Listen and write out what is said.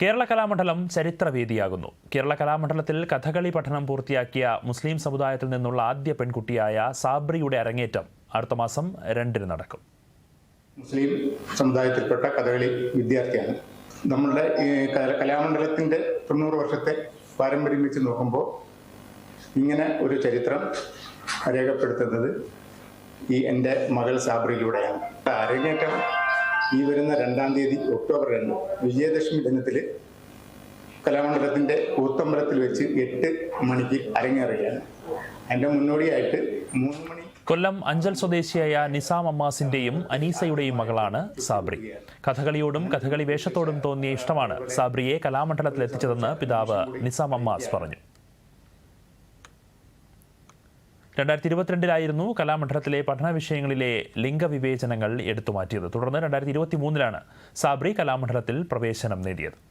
കേരള കലാമണ്ഡലം ചരിത്രവേദിയാകുന്നു. കേരള കലാമണ്ഡലത്തിൽ കഥകളി പഠനം പൂർത്തിയാക്കിയ മുസ്ലിം സമുദായത്തിൽ നിന്നുള്ള ആദ്യ പെൺകുട്ടിയായ സാബ്രിയുടെ അരങ്ങേറ്റം അടുത്ത മാസം രണ്ടിന് നടക്കും. മുസ്ലിം സമുദായത്തിൽപ്പെട്ട കഥകളി വിദ്യാർത്ഥിയാണ്. നമ്മളുടെ കലാമണ്ഡലത്തിന്റെ തൊണ്ണൂറ് വർഷത്തെ പാരമ്പര്യം വെച്ച് നോക്കുമ്പോൾ ഇങ്ങനെ ഒരു ചരിത്രം രേഖപ്പെടുത്തുന്നത് ഈ എന്റെ മകൾ സാബ്രിയിലൂടെയാണ്. അരങ്ങേറ്റം ഈ വരുന്ന രണ്ടാം തീയതി ഒക്ടോബർ രണ്ട് വിജയദശമി ദിനത്തിൽ കലാമണ്ഡലത്തിന്റെ കൂത്തമ്പലത്തിൽ വെച്ച് എട്ട് മണിക്ക് അരങ്ങേറുകയാണ്. അതിന്റെ മുന്നോടിയായിട്ട് മൂന്ന് മണി കൊല്ലം അഞ്ചൽ സ്വദേശിയായ നിസാം അമ്മാസിന്റെയും അനീസയുടെയും മകളാണ് സാബ്രി. കഥകളിയോടും കഥകളി വേഷത്തോടും തോന്നിയ ഇഷ്ടമാണ് സാബ്രിയെ കലാമണ്ഡലത്തിൽ എത്തിച്ചതെന്ന് പിതാവ് നിസാം അമ്മാസ് പറഞ്ഞു. രണ്ടായിരത്തി ഇരുപത്തിരണ്ടിലായിരുന്നു കലാമണ്ഡലത്തിലെ പഠന വിഷയങ്ങളിലെ ലിംഗവിവേചനങ്ങൾ എടുത്തുമാറ്റിയത്. തുടർന്ന് രണ്ടായിരത്തി ഇരുപത്തി മൂന്നിലാണ് സാബ്രി കലാമണ്ഡലത്തിൽ പ്രവേശനം നേടിയത്.